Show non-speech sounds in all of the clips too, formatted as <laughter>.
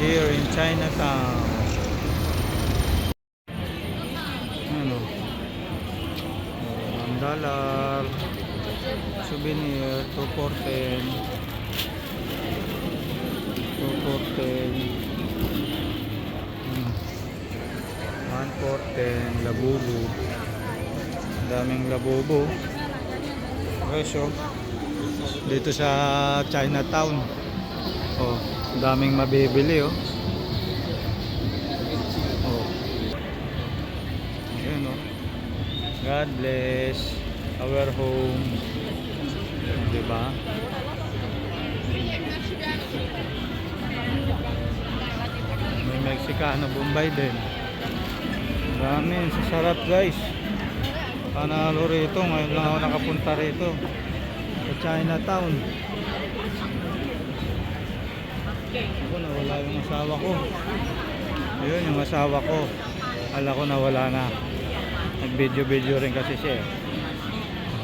here in Chinatown. Ano? One dollar. Souvenir, two for ten. Two for ten. Hmm. One for ten. Labubu. Daming labubu. Guys, oh. Dito sa Chinatown. Oh, daming mabibili, oh. Oh. Oh. God bless our home. Di ba? May Mexicano Bombay din. Dami, sasarap guys. Panalo rito, ngayon lang ako nakapunta rito. Sa Chinatown. Nawala yung asawa ko. Ayun yung asawa ko. Ala ko nawala na. Nag-video-video rin kasi siya. eh.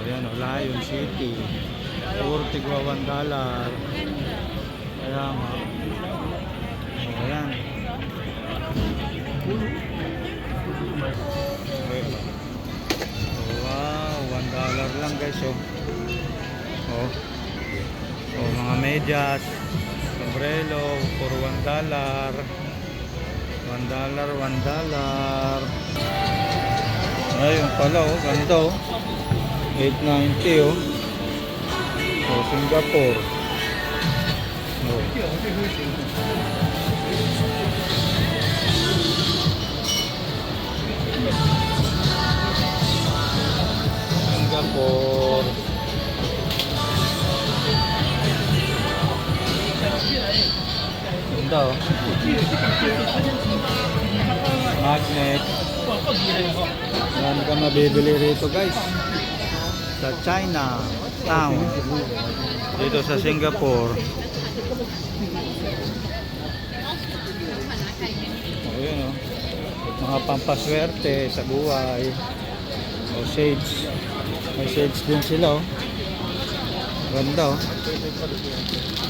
Ayan, wala yung city. Puro tigwa 1 dollar. Kaya nga. Ayan. Wow, 1 dollar lang guys. Oh. Oh. Oh, mga medyas, sombrero, puro 1 dollar. 1 dollar, 1 dollar. Ayun pala oh, ganito oh. 890 oh. Oh, Singapore. Singapore. Ganda oh. Magnet. Yan ka mabibili rito guys. Sa China town. Dito sa Singapore. Ayun oh. Mga pampaswerte sa buhay. O shades. May shades din sila oh. Ganda oh.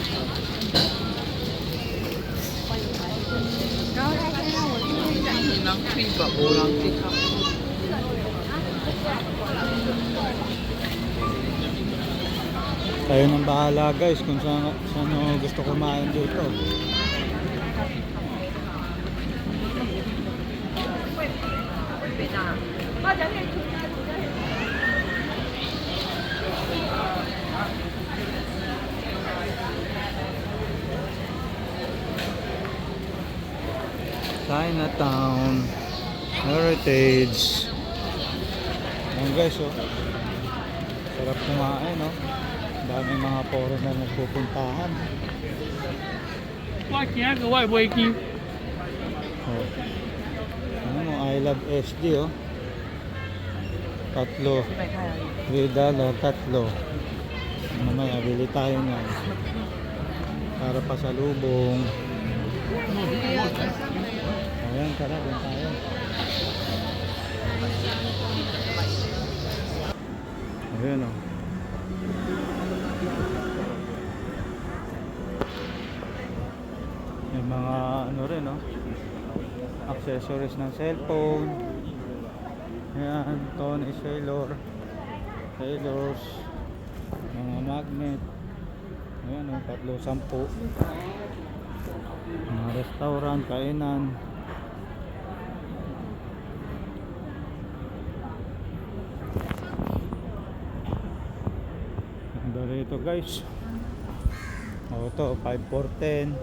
Kayo nang bahala guys kung saan, saan gusto kumain dito. Chinatown Heritage. Ayan guys oh. Sarap kumain oh. Daming mga foreigner na pupuntahan Why can't I wake you? Oh. Ano oh, mo, I love SD oh. Tatlo. $3, tatlo. Mamaya, bili tayo nga Para pasalubong. Para pasalubong Ayan tara dun tayo. Ayan oh. May mga ano rin no accessories ng cellphone. Ayan, Tony Sailor. Sailors. Mga magnet. Ayan o, tatlo sampu. Mga restaurant, kainan Rito guys. O ito, 5 for 10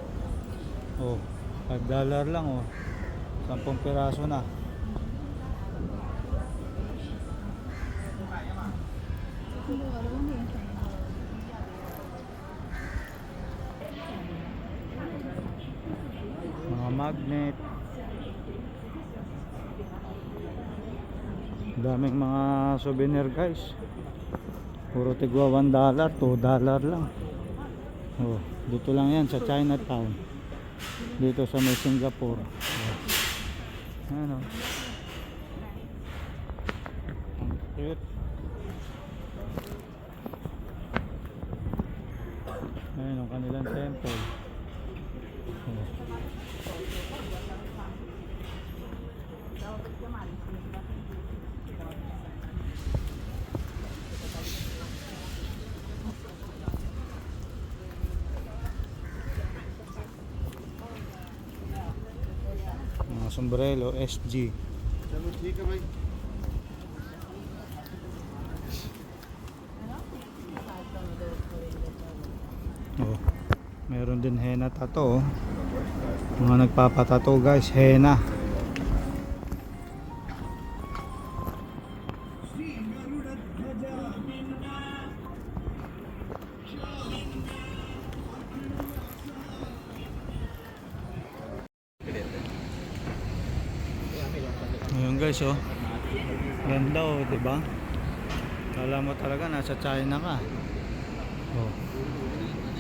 O, 5 dollar lang o 10 piraso na. Mga magnet. Daming mga souvenir guys puro tigwa 1 dollar 2 dollar lang. Oh, dito lang yan sa Chinatown. Dito sa may Singapore. Oh. ano ang cute. Ayun ang kanilang temple oh. Sombrero, SG. Oh, meron din henna tato. Oh. Mga nagpapatato guys, henna. Guys oh. Ganda oh, 'di ba? Kala mo talaga nasa China ka. Oh.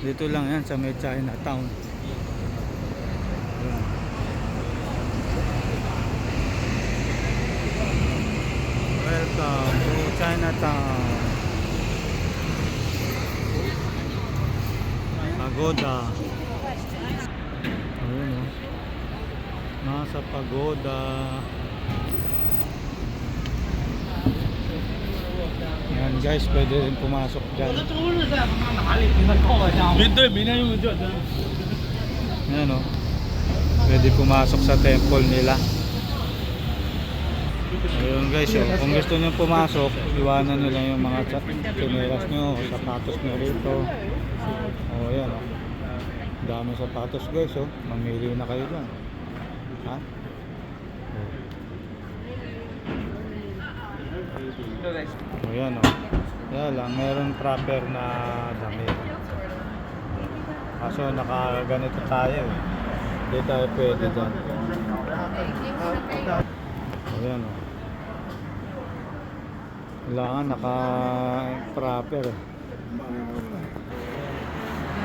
Dito lang 'yan sa may Chinatown. Ayan. Welcome to Chinatown. Pagoda. Ayun oh. Nasa pagoda. Yan guys, pwede rin pumasok dyan. Yan o. Pwede pumasok sa temple nila. Ayun guys, yun. kung gusto nyo pumasok, iwanan nyo lang yung mga chineras nyo, sapatos nyo rito. O yan o. Dami sapatos guys o. Mamili na kayo dyan. Ha? O oh, yan o. Kaya lang, meron proper na damit. Kaso nakaganito tayo eh. Hindi tayo pwede dyan. Ayan o. Kailangan naka-proper eh.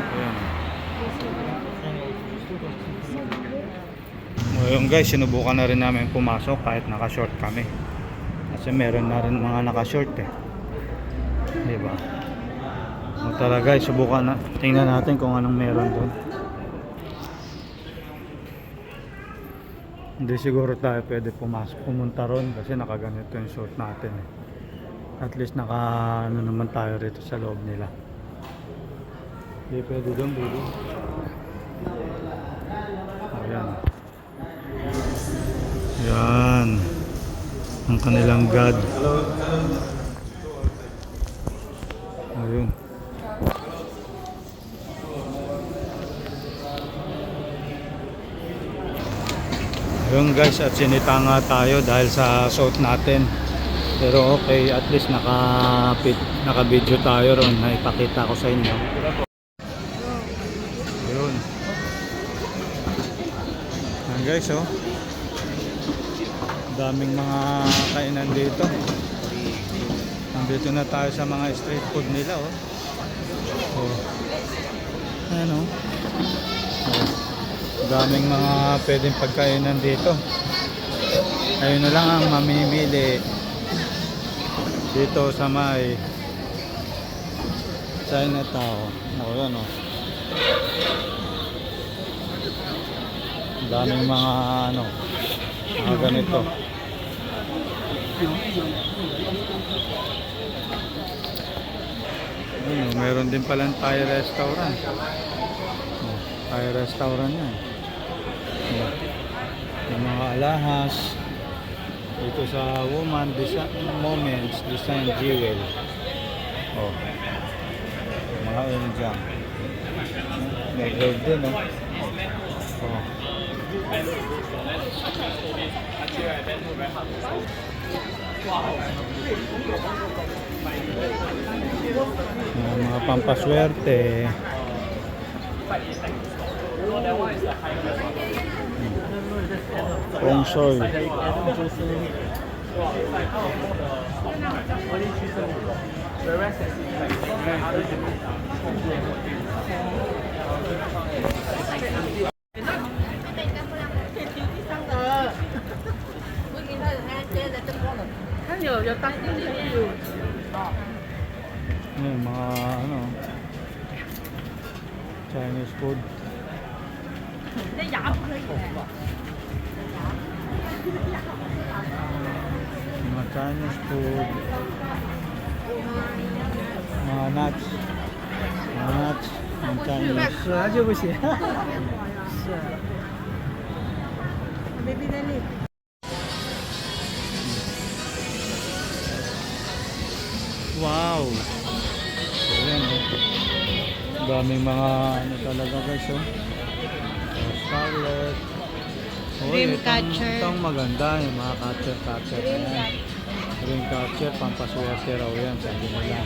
Ayan o. Ngayon guys, sinubukan na rin namin pumasok kahit naka-short kami. Kasi meron na rin mga naka-short eh. Di ba? O tara guys, subukan na. Tingnan natin kung anong meron doon. Hindi siguro tayo pwede pumasok, pumunta ron kasi nakaganito yung suit natin eh. At least naka ano naman tayo rito sa loob nila. Hindi pwede doon, baby. Ayan. Yan. Ang kanilang God. Ayun. Ayun guys, at sinita nga tayo dahil sa suit natin. Pero okay, at least naka naka video tayo ron na ipakita ko sa inyo. Ayun. Yan guys, oh. Daming mga kainan dito. Nandito na tayo sa mga street food nila, oh. Oh. Ayan, oh. oh. Daming mga pwedeng pagkainan dito. Ayun na lang ang mamimili dito sa may Chinatown. Oh, yan, oh. Daming mga ano, mga ganito. Ayun, oh, meron din palang Thai restaurant. Thai restaurant yan. Yung mga alahas. Ito sa Woman Design Moments Design Jewel. Oh. Mga Indian. May gold din, oh. Oh. Mga, mga pampaswerte. Feng Shui. Yan, mga ano, Chinese food. Mga Chinese food. Mga nuts. Mga nuts. Ang Chinese. 死了就不行。是。 Baby dali. <laughs> Daming mga ano talaga guys, oh. Oh, Scarlet. Oh, Dream itong- catcher. Itong maganda, yung mga catcher-catcher na yan. Dream catcher, pampaswerte raw yan, sabi nila.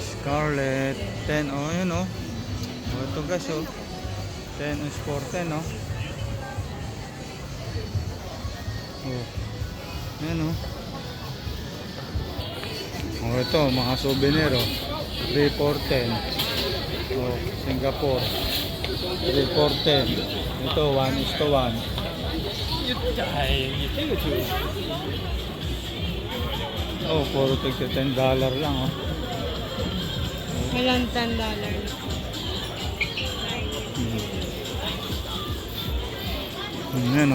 Scarlet 10 oh yun oh oh ito guys oh 10 is for 10 oh oh. Yan oh. Oh ito mga souvenir oh. 3 for 10 oh Singapore. 3 for 10 ito 1 is to 1 oh puro tigti 10 dollar lang oh. Walang 10 dollar. Hmm. Hmm, Yan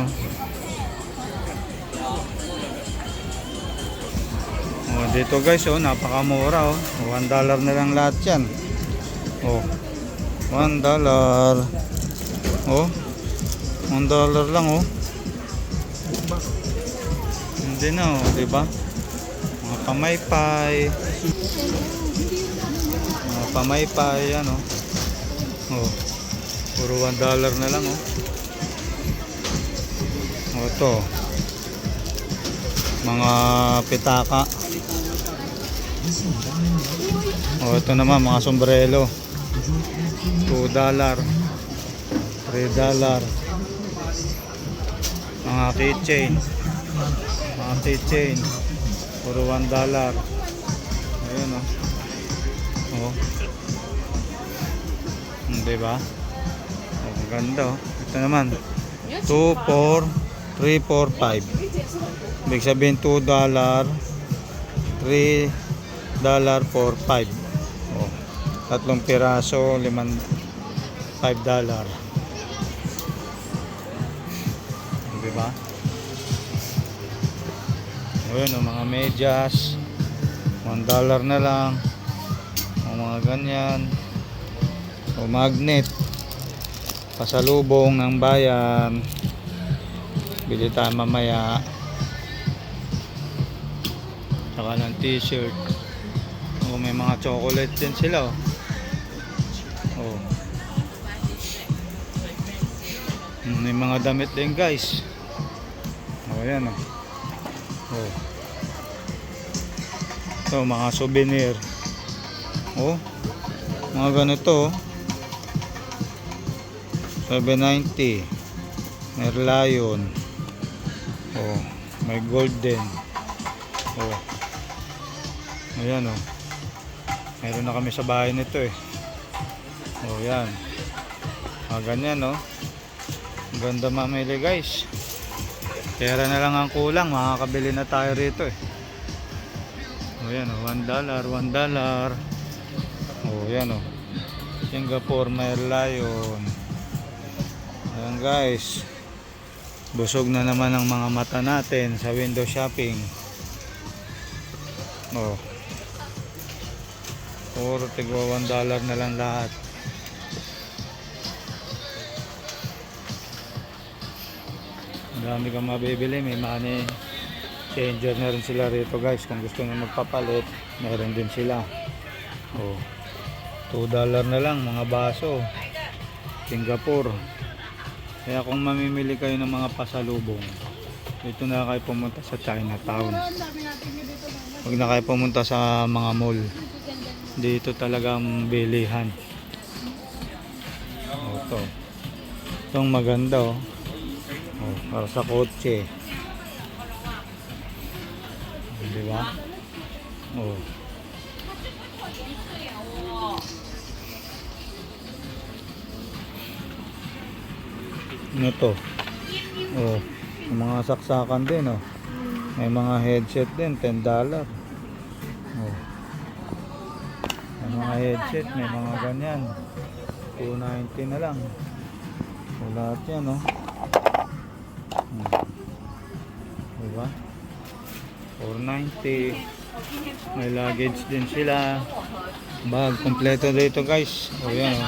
Oh, dito guys oh, napakamura oh. 1 dollar na lang lahat 'yan. Oh. 1 dollar. Oh. 1 dollar lang oh. Hindi na oh, 'di ba? Mga pamaypay. Mga pamaypay yan oh. Oh. Puro 1 dollar na lang oh. Oh, ito. Mga pitaka. Oh, ito naman mga sombrero. 2 dollar. 3 dollar. Mga keychain. Mga keychain. Puro 1 dollar. Ayun oh. Oh. Hmm, diba? Ang ganda oh. Ito naman. 2, 4, 3, 4, 5. Ibig sabihin 2 dollar, 3 dollar, 4, 5. Oh. Tatlong piraso, 5 5 dollar. Diba? Ayun, oh, mga medyas. 1 dollar na lang. O mga ganyan. O magnet. Pasalubong ng bayan. Bili tayo mamaya. Saka ng t-shirt. Mga chocolate din sila. Oh. Oh. Mm, May mga damit din guys. O yan oh. Oh. Ito mga souvenir. Oh. Mga ganito. oh. 790. Merlion. Oh, may golden. Oh. Ayan oh. Meron na kami sa bahay nito eh. Oh, yan. Ah, ganyan oh. Ang ganda mamili guys. Pera na lang ang kulang, makakabili na tayo rito eh. Oh, yan oh, 1 dollar, 1 dollar. Oh, yan oh. Singapore Merlion. Ayan guys. Busog na naman ang mga mata natin sa window shopping. Oh. Puro tigwa 1 dollar na lang lahat. Dami kang mabibili. May money changer na rin sila rito guys. Kung gusto nyo magpapalit, meron din sila. Oh. 2 dollar na lang mga baso. Singapore. Kaya kung mamimili kayo ng mga pasalubong, dito na kayo pumunta sa Chinatown. Huwag na kayo pumunta sa mga mall. Dito talagang bilihan. Ito. Itong maganda oh. Oh, para sa kotse. Di ba? Oh. Ano to? Oh, mga saksakan din oh. May mga headset din, 10 dollar. Oh. Mga headset, may mga ganyan. 290 na lang. So, lahat yan oh. Hmm. Diba? 490. May luggage din sila. Bag, kompleto dito guys. O yan o.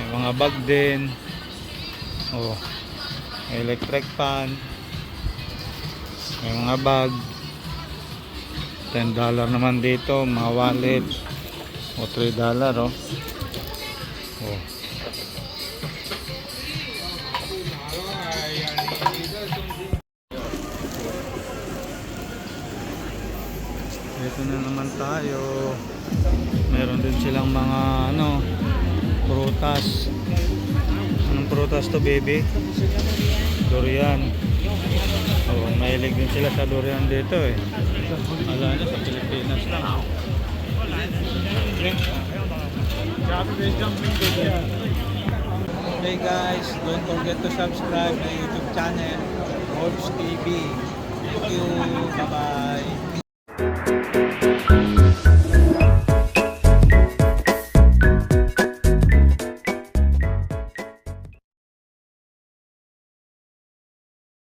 May mga bag din. O. Electric fan. May mga bag. 10 dollar naman dito. Mga wallet. O 3 dollar o. O. Ito na naman tayo. Meron din silang mga ano, prutas. Anong prutas to, baby? Durian. Oh, mahilig din sila sa durian dito eh. Ala nyo sa Pilipinas lang. Hey guys, don't forget to subscribe my YouTube channel, Orbs TV. Thank you. Bye-bye.